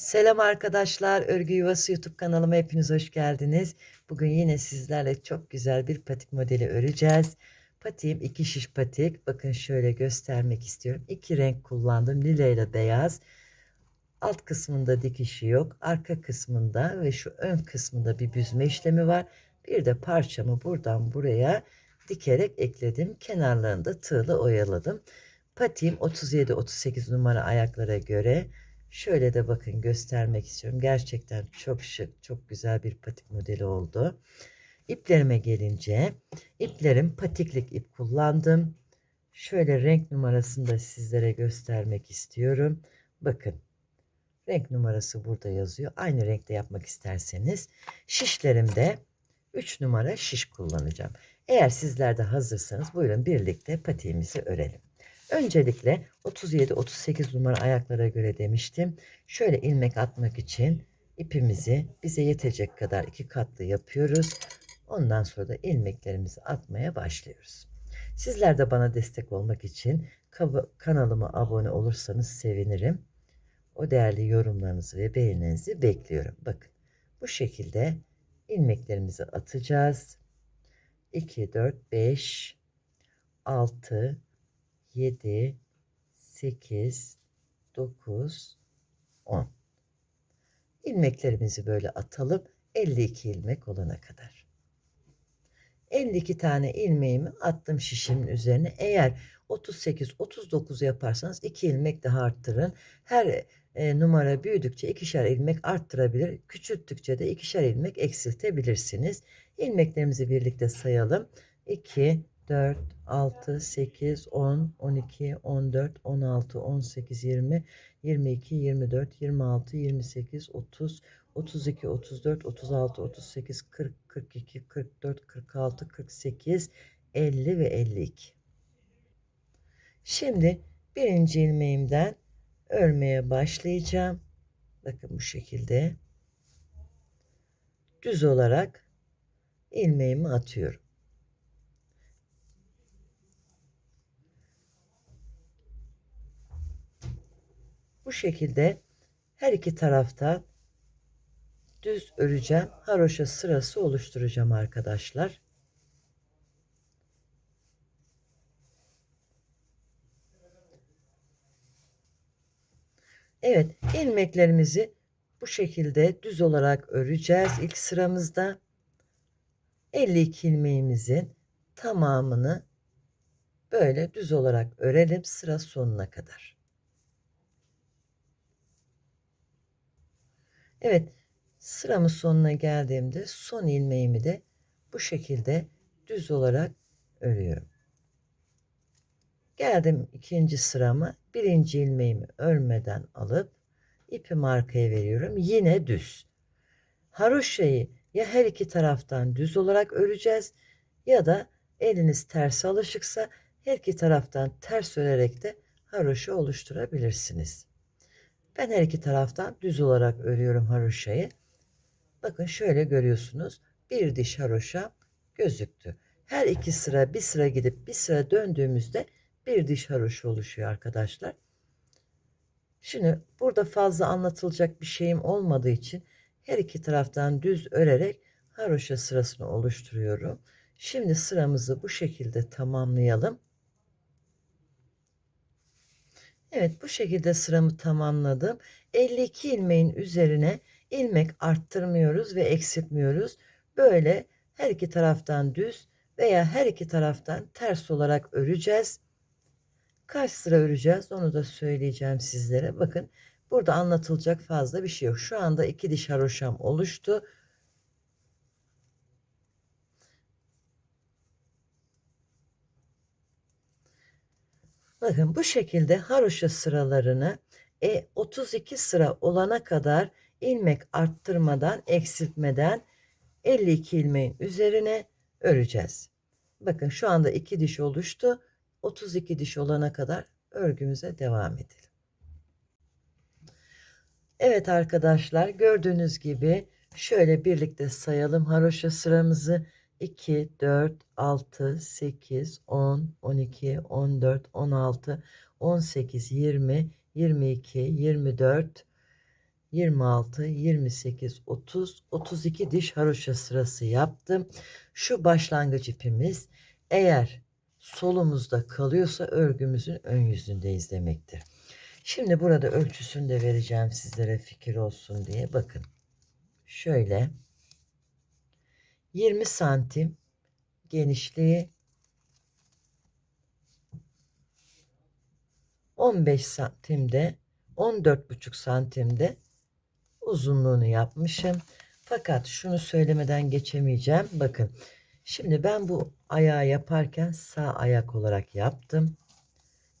Selam arkadaşlar, Örgü Yuvası YouTube kanalıma hepiniz hoş geldiniz. Bugün yine sizlerle çok güzel bir patik modeli öreceğiz. Patiğim iki şiş patik. Bakın şöyle göstermek istiyorum. İki renk kullandım. Lila ile beyaz. Alt kısmında dikişi yok. Arka kısmında ve şu ön kısmında bir büzme işlemi var. Bir de parçamı buradan buraya dikerek ekledim. Kenarlarında tığla oyaladım. Patiğim 37-38 numara ayaklara göre Şöyle de bakın göstermek istiyorum. Gerçekten çok şık, çok güzel bir patik modeli oldu. İplerime gelince iplerim patiklik ip kullandım. Şöyle renk numarasını da sizlere göstermek istiyorum. Bakın renk numarası burada yazıyor. Aynı renkte yapmak isterseniz şişlerimde 3 numara şiş kullanacağım. Eğer sizler de hazırsanız buyurun birlikte patiğimizi örelim. Öncelikle 37-38 numara ayaklara göre demiştim. Şöyle ilmek atmak için ipimizi bize yetecek kadar iki katlı yapıyoruz. Ondan sonra da ilmeklerimizi atmaya başlıyoruz. Sizler de bana destek olmak için kanalıma abone olursanız sevinirim. O değerli yorumlarınızı ve beğeninizi bekliyorum. Bakın bu şekilde ilmeklerimizi atacağız. 2, 4, 5, 6, 7, 8, 9, 10. İlmeklerimizi böyle atalım 52 ilmek olana kadar. 52 tane ilmeğimi attım şişimin üzerine. Eğer 38 39 yaparsanız 2 ilmek daha arttırın. Her e, numara büyüdükçe ikişer ilmek arttırabilir. Küçülttükçe de ikişer ilmek eksiltebilirsiniz. İlmeklerimizi birlikte sayalım. 2 4, 6, 8, 10, 12, 14, 16, 18, 20, 22, 24, 26, 28, 30, 32, 34, 36, 38, 40, 42, 44, 46, 48, 50 ve 52. Şimdi birinci ilmeğimden örmeye başlayacağım. Bakın bu şekilde düz olarak ilmeğimi atıyorum. Bu şekilde her iki tarafta düz öreceğim. Haroşa sırası oluşturacağım arkadaşlar. Evet ilmeklerimizi bu şekilde düz olarak öreceğiz. İlk sıramızda 52 ilmeğimizin tamamını böyle düz olarak örelim sıra sonuna kadar. Evet sıramın sonuna geldiğimde son ilmeğimi de bu şekilde düz olarak örüyorum. Geldim ikinci sırama birinci ilmeğimi örmeden alıp ipimi arkaya veriyorum. Yine düz. Haroşayı ya her iki taraftan düz olarak öreceğiz ya da eliniz ters alışıksa her iki taraftan ters örerek de haroşa oluşturabilirsiniz. Ben her iki taraftan düz olarak örüyorum haroşayı. Bakın şöyle görüyorsunuz. Bir diş haroşa gözüktü. Her iki sıra bir sıra gidip bir sıra döndüğümüzde bir diş haroşa oluşuyor arkadaşlar. Şimdi burada fazla anlatılacak bir şeyim olmadığı için her iki taraftan düz örerek haroşa sırasını oluşturuyorum. Şimdi sıramızı bu şekilde tamamlayalım. Evet bu şekilde sıramı tamamladım. 52 ilmeğin üzerine ilmek arttırmıyoruz ve eksiltmiyoruz. Böyle her iki taraftan düz veya her iki taraftan ters olarak öreceğiz. Kaç sıra öreceğiz onu da söyleyeceğim sizlere. Bakın burada anlatılacak fazla bir şey yok. Şu anda iki diş haroşam oluştu. Bakın bu şekilde haroşa sıralarını e, 32 sıra olana kadar ilmek arttırmadan eksiltmeden 52 ilmeğin üzerine öreceğiz. Bakın şu anda 2 diş oluştu. 32 diş olana kadar örgümüze devam edelim. Evet arkadaşlar gördüğünüz gibi şöyle birlikte sayalım haroşa sıramızı. 2, 4, 6, 8, 10, 12, 14, 16, 18, 20, 22, 24, 26, 28, 30, 32 diş haroşa sırası yaptım. Şu başlangıç ipimiz eğer solumuzda kalıyorsa örgümüzün ön yüzündeyiz demektir. Şimdi burada ölçüsünü de vereceğim sizlere fikir olsun diye. Bakın. Şöyle 20 santim genişliği 15 santimde 14,5 santimde uzunluğunu yapmışım. Fakat şunu söylemeden geçemeyeceğim. Bakın şimdi ben bu ayağı yaparken sağ ayak olarak yaptım.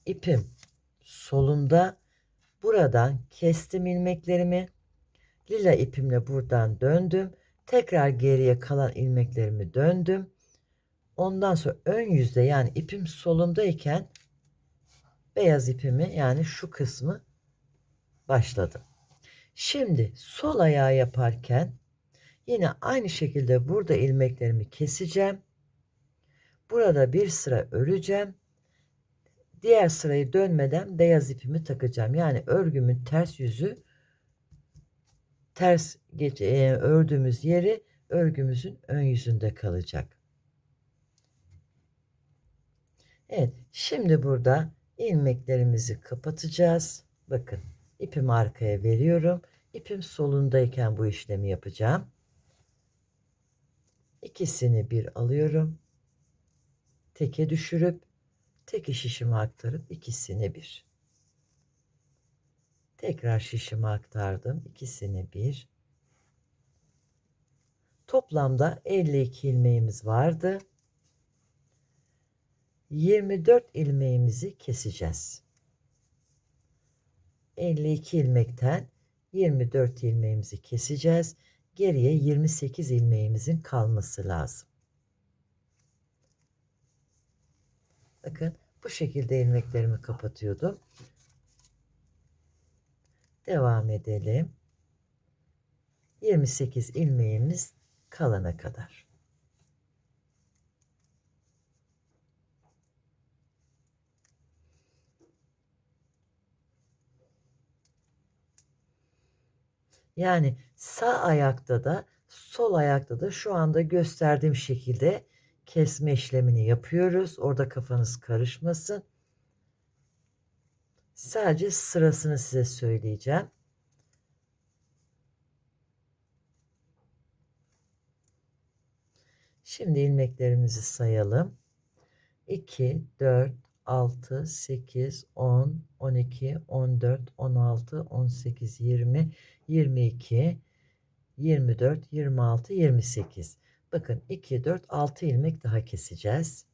İpim solumda buradan kestim ilmeklerimi. Lila ipimle buradan döndüm. Tekrar geriye kalan ilmeklerimi döndüm. Ondan sonra ön yüzde yani ipim solumdayken beyaz ipimi yani şu kısmı başladım. Şimdi sol ayağı yaparken yine aynı şekilde burada ilmeklerimi keseceğim. Burada bir sıra öreceğim. Diğer sırayı dönmeden beyaz ipimi takacağım. Yani örgümün ters yüzü ters geç, e, ördüğümüz yeri örgümüzün ön yüzünde kalacak. Evet, şimdi burada ilmeklerimizi kapatacağız. Bakın, ipimi arkaya veriyorum. İpim solundayken bu işlemi yapacağım. İkisini bir alıyorum. Teke düşürüp tek şişimi aktarıp ikisini bir. Tekrar şişimi aktardım. ikisini bir. Toplamda 52 ilmeğimiz vardı. 24 ilmeğimizi keseceğiz. 52 ilmekten 24 ilmeğimizi keseceğiz. Geriye 28 ilmeğimizin kalması lazım. Bakın bu şekilde ilmeklerimi kapatıyordum. Devam edelim. 28 ilmeğimiz kalana kadar. Yani sağ ayakta da sol ayakta da şu anda gösterdiğim şekilde kesme işlemini yapıyoruz. Orada kafanız karışmasın. Sadece sırasını size söyleyeceğim. Şimdi ilmeklerimizi sayalım. 2, 4, 6, 8, 10, 12, 14, 16, 18, 20, 22, 24, 26, 28. Bakın 2, 4, 6 ilmek daha keseceğiz.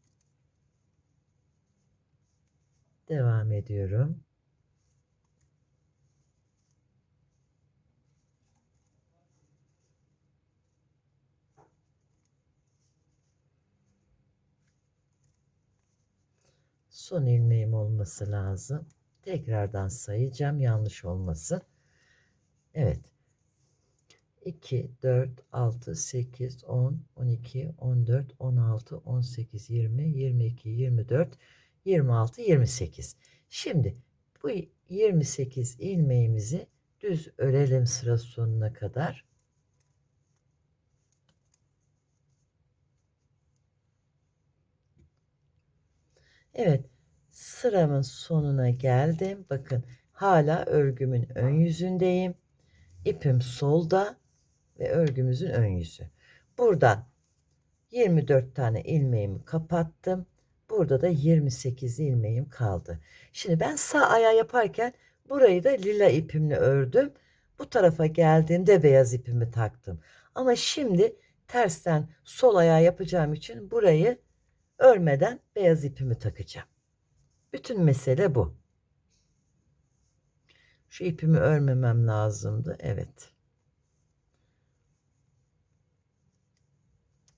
Devam ediyorum. Son ilmeğim olması lazım. Tekrardan sayacağım yanlış olmasın. Evet. 2, 4, 6, 8, 10, 12, 14, 16, 18, 20, 22, 24, 26, 28. Şimdi bu 28 ilmeğimizi düz örelim sıra sonuna kadar. Evet sıramın sonuna geldim. Bakın hala örgümün ön yüzündeyim. İpim solda ve örgümüzün ön yüzü. Buradan 24 tane ilmeğimi kapattım. Burada da 28 ilmeğim kaldı. Şimdi ben sağ ayağı yaparken burayı da lila ipimle ördüm. Bu tarafa geldiğimde beyaz ipimi taktım. Ama şimdi tersten sol ayağı yapacağım için burayı örmeden beyaz ipimi takacağım. Bütün mesele bu. Şu ipimi örmemem lazımdı. Evet.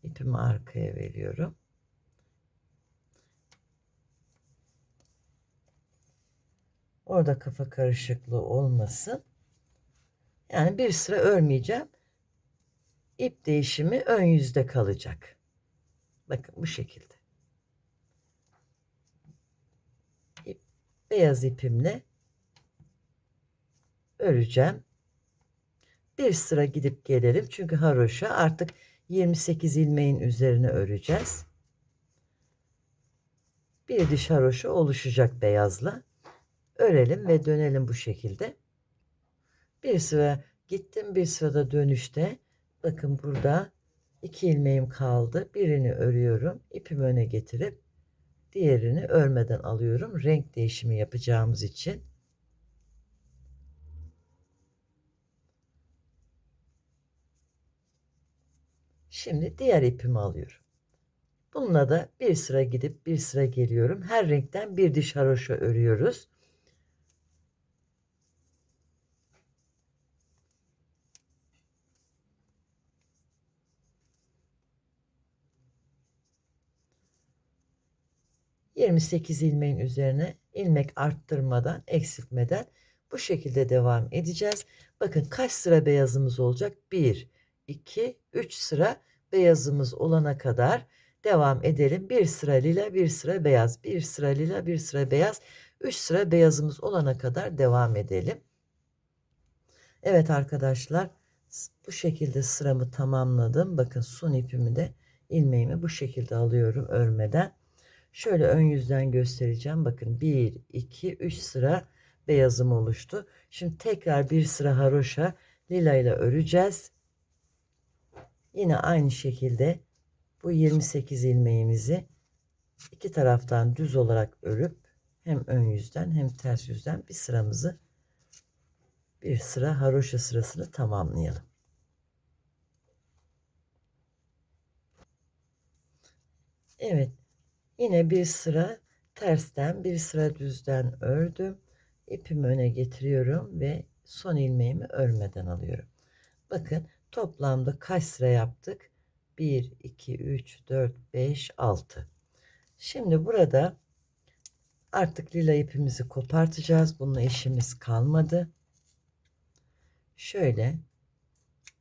İpimi arkaya veriyorum. Orada kafa karışıklığı olmasın. Yani bir sıra örmeyeceğim. İp değişimi ön yüzde kalacak. Bakın bu şekilde. Beyaz ipimle öreceğim. bir sıra gidip gelelim. Çünkü haroşa artık 28 ilmeğin üzerine öreceğiz. Bir diş haroşa oluşacak beyazla. Örelim ve dönelim bu şekilde. Bir sıra gittim bir sırada dönüşte. Bakın burada iki ilmeğim kaldı. Birini örüyorum. İpimi öne getirip diğerini örmeden alıyorum. Renk değişimi yapacağımız için. Şimdi diğer ipimi alıyorum. Bununla da bir sıra gidip bir sıra geliyorum. Her renkten bir diş haroşa örüyoruz. ...28 ilmeğin üzerine ilmek arttırmadan, eksiltmeden bu şekilde devam edeceğiz. Bakın kaç sıra beyazımız olacak? 1, 2, 3 sıra beyazımız olana kadar devam edelim. Bir sıra lila, bir sıra beyaz, bir sıra lila, bir sıra beyaz, üç sıra beyazımız olana kadar devam edelim. Evet arkadaşlar bu şekilde sıramı tamamladım. Bakın son ipimi de ilmeğimi bu şekilde alıyorum örmeden. Şöyle ön yüzden göstereceğim. Bakın 1, 2, 3 sıra beyazım oluştu. Şimdi tekrar bir sıra haroşa lila ile öreceğiz. Yine aynı şekilde bu 28 ilmeğimizi iki taraftan düz olarak örüp hem ön yüzden hem ters yüzden bir sıramızı bir sıra haroşa sırasını tamamlayalım. Evet. Yine bir sıra tersten bir sıra düzden ördüm. İpimi öne getiriyorum ve son ilmeğimi örmeden alıyorum. Bakın toplamda kaç sıra yaptık? 1, 2, 3, 4, 5, 6. Şimdi burada artık lila ipimizi kopartacağız. Bununla işimiz kalmadı. Şöyle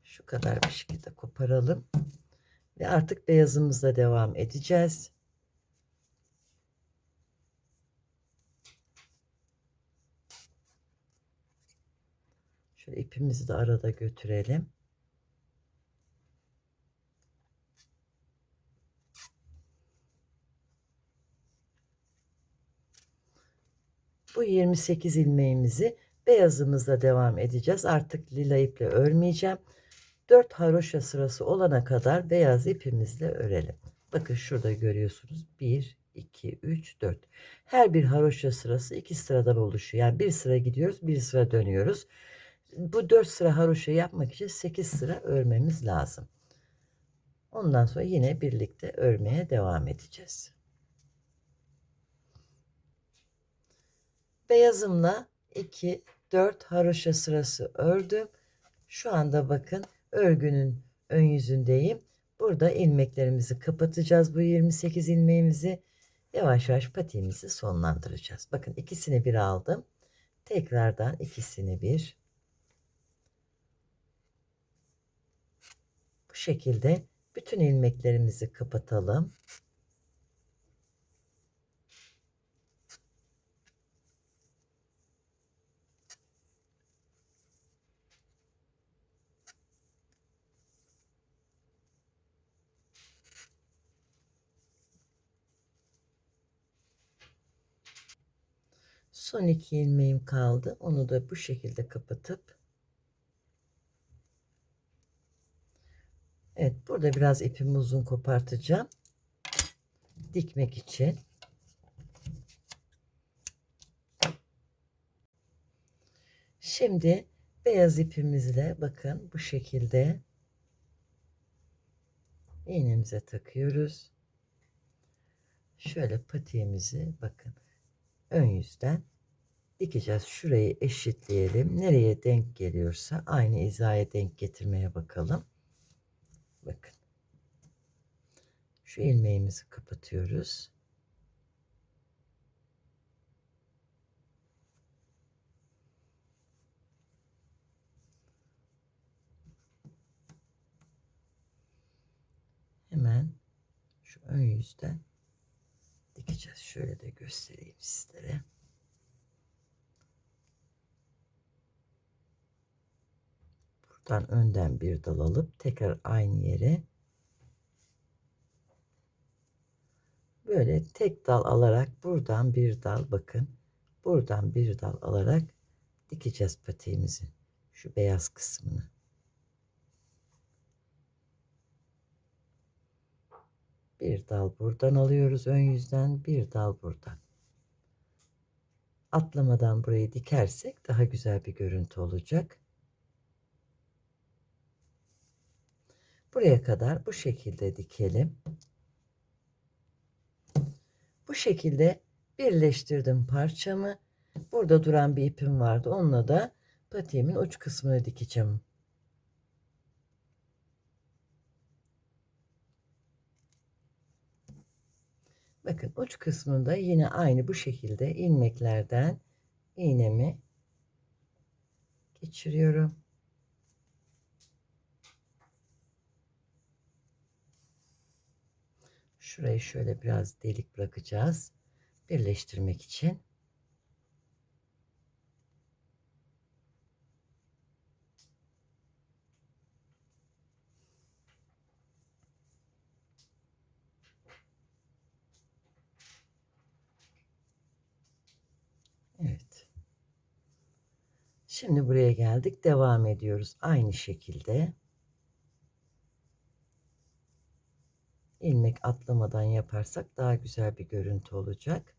şu kadar bir şekilde koparalım. Ve artık beyazımızla devam edeceğiz. Şöyle ipimizi de arada götürelim. Bu 28 ilmeğimizi beyazımızla devam edeceğiz. Artık lila iple örmeyeceğim. 4 haroşa sırası olana kadar beyaz ipimizle örelim. Bakın şurada görüyorsunuz. 1, 2, 3, 4. Her bir haroşa sırası 2 sıradan oluşuyor. Yani bir sıra gidiyoruz, bir sıra dönüyoruz. Bu 4 sıra haroşa yapmak için 8 sıra örmemiz lazım. Ondan sonra yine birlikte örmeye devam edeceğiz. Beyazımla 2, 4 haroşa sırası ördüm. Şu anda bakın örgünün ön yüzündeyim. Burada ilmeklerimizi kapatacağız. Bu 28 ilmeğimizi yavaş yavaş patiğimizi sonlandıracağız. Bakın ikisini bir aldım. Tekrardan ikisini bir. Bu şekilde bütün ilmeklerimizi kapatalım. Son iki ilmeğim kaldı. Onu da bu şekilde kapatıp Burada biraz ipimi uzun kopartacağım. Dikmek için. Şimdi beyaz ipimizle bakın bu şekilde iğnemize takıyoruz. Şöyle patiğimizi bakın ön yüzden dikeceğiz. Şurayı eşitleyelim. Nereye denk geliyorsa aynı hizaya denk getirmeye bakalım. Bakın. Şu ilmeğimizi kapatıyoruz. Hemen şu ön yüzden dikeceğiz. Şöyle de göstereyim sizlere. Buradan önden bir dal alıp tekrar aynı yere böyle tek dal alarak buradan bir dal bakın. Buradan bir dal alarak dikeceğiz patiğimizi. Şu beyaz kısmını. Bir dal buradan alıyoruz ön yüzden, bir dal buradan. Atlamadan burayı dikersek daha güzel bir görüntü olacak. Buraya kadar bu şekilde dikelim. Bu şekilde birleştirdim parçamı. Burada duran bir ipim vardı. Onunla da patiğimin uç kısmını dikeceğim. Bakın uç kısmında yine aynı bu şekilde ilmeklerden iğnemi geçiriyorum. Şurayı şöyle biraz delik bırakacağız. Birleştirmek için. Evet. Şimdi buraya geldik. Devam ediyoruz. Aynı şekilde. İlmek atlamadan yaparsak daha güzel bir görüntü olacak.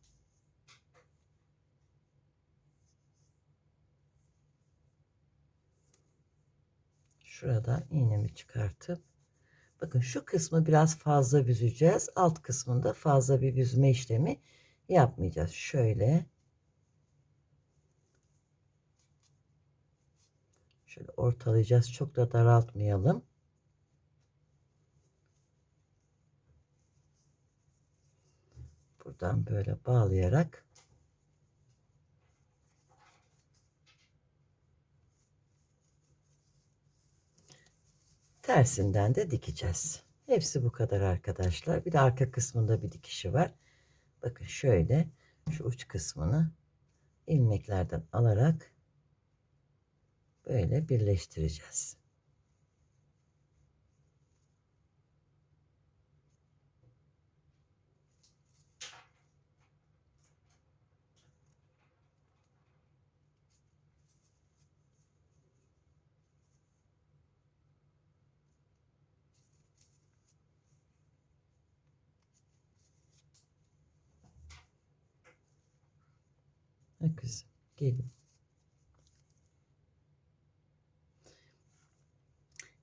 Şuradan iğnemi çıkartıp bakın şu kısmı biraz fazla büzeceğiz. Alt kısmında fazla bir büzme işlemi yapmayacağız. Şöyle şöyle ortalayacağız. Çok da daraltmayalım. Buradan böyle bağlayarak tersinden de dikeceğiz. Hepsi bu kadar arkadaşlar. Bir de arka kısmında bir dikişi var. Bakın şöyle şu uç kısmını ilmeklerden alarak böyle birleştireceğiz. Ha kızım gelin.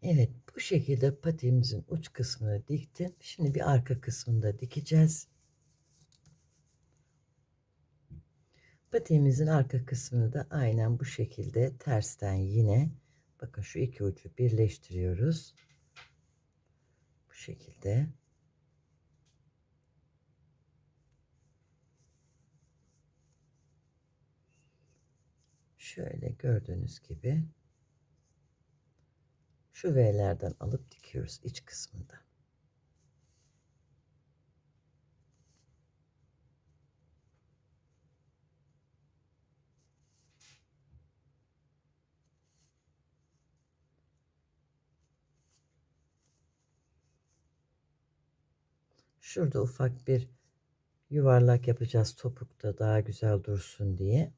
Evet bu şekilde patiğimizin uç kısmını diktim. Şimdi bir arka kısmını da dikeceğiz. Patiğimizin arka kısmını da aynen bu şekilde tersten yine bakın şu iki ucu birleştiriyoruz. Bu şekilde. Şöyle gördüğünüz gibi şu V'lerden alıp dikiyoruz iç kısmında. Şurada ufak bir yuvarlak yapacağız topukta daha güzel dursun diye.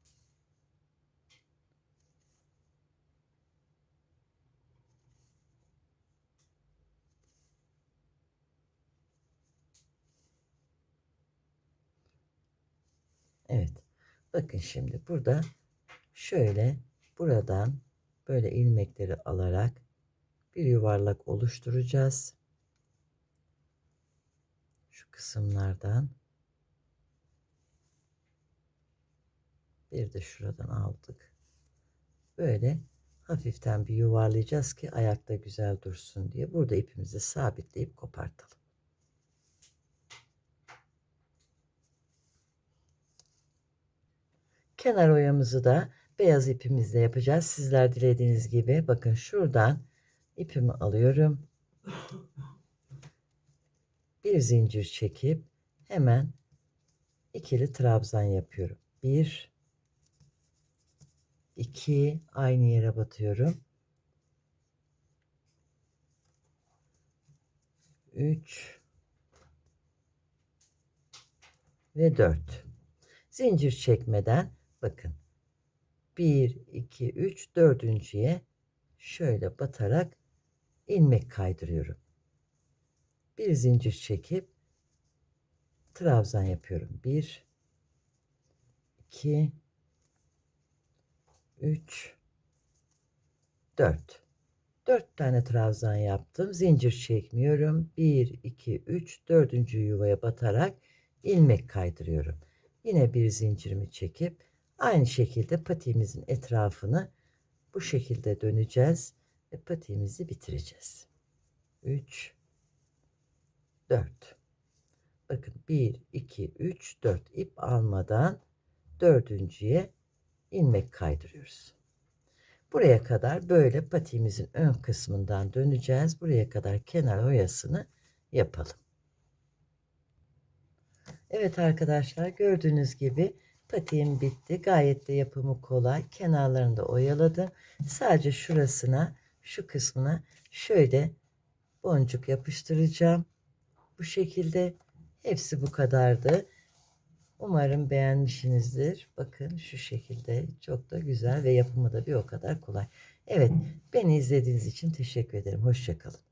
Evet. Bakın şimdi burada şöyle buradan böyle ilmekleri alarak bir yuvarlak oluşturacağız. Şu kısımlardan bir de şuradan aldık. Böyle hafiften bir yuvarlayacağız ki ayakta güzel dursun diye. Burada ipimizi sabitleyip kopartalım. Kenar oyamızı da beyaz ipimizle yapacağız. Sizler dilediğiniz gibi bakın şuradan ipimi alıyorum. Bir zincir çekip hemen ikili trabzan yapıyorum. Bir, iki aynı yere batıyorum. 3 ve 4. Zincir çekmeden bakın. 1 2 3 dördüncüye şöyle batarak ilmek kaydırıyorum. Bir zincir çekip trabzan yapıyorum. 1 2 3 4 4 tane trabzan yaptım. Zincir çekmiyorum. 1 2 3 dördüncü yuvaya batarak ilmek kaydırıyorum. Yine bir zincirimi çekip aynı şekilde patiğimizin etrafını bu şekilde döneceğiz ve patiğimizi bitireceğiz. 3 4 bakın 1 2 3 4 ip almadan dördüncüye ilmek kaydırıyoruz. Buraya kadar böyle patiğimizin ön kısmından döneceğiz. Buraya kadar kenar oyasını yapalım. Evet arkadaşlar gördüğünüz gibi patiğim bitti gayet de yapımı kolay kenarlarını da oyaladım sadece şurasına şu kısmına şöyle boncuk yapıştıracağım bu şekilde hepsi bu kadardı Umarım beğenmişsinizdir. Bakın şu şekilde çok da güzel ve yapımı da bir o kadar kolay. Evet beni izlediğiniz için teşekkür ederim. Hoşçakalın.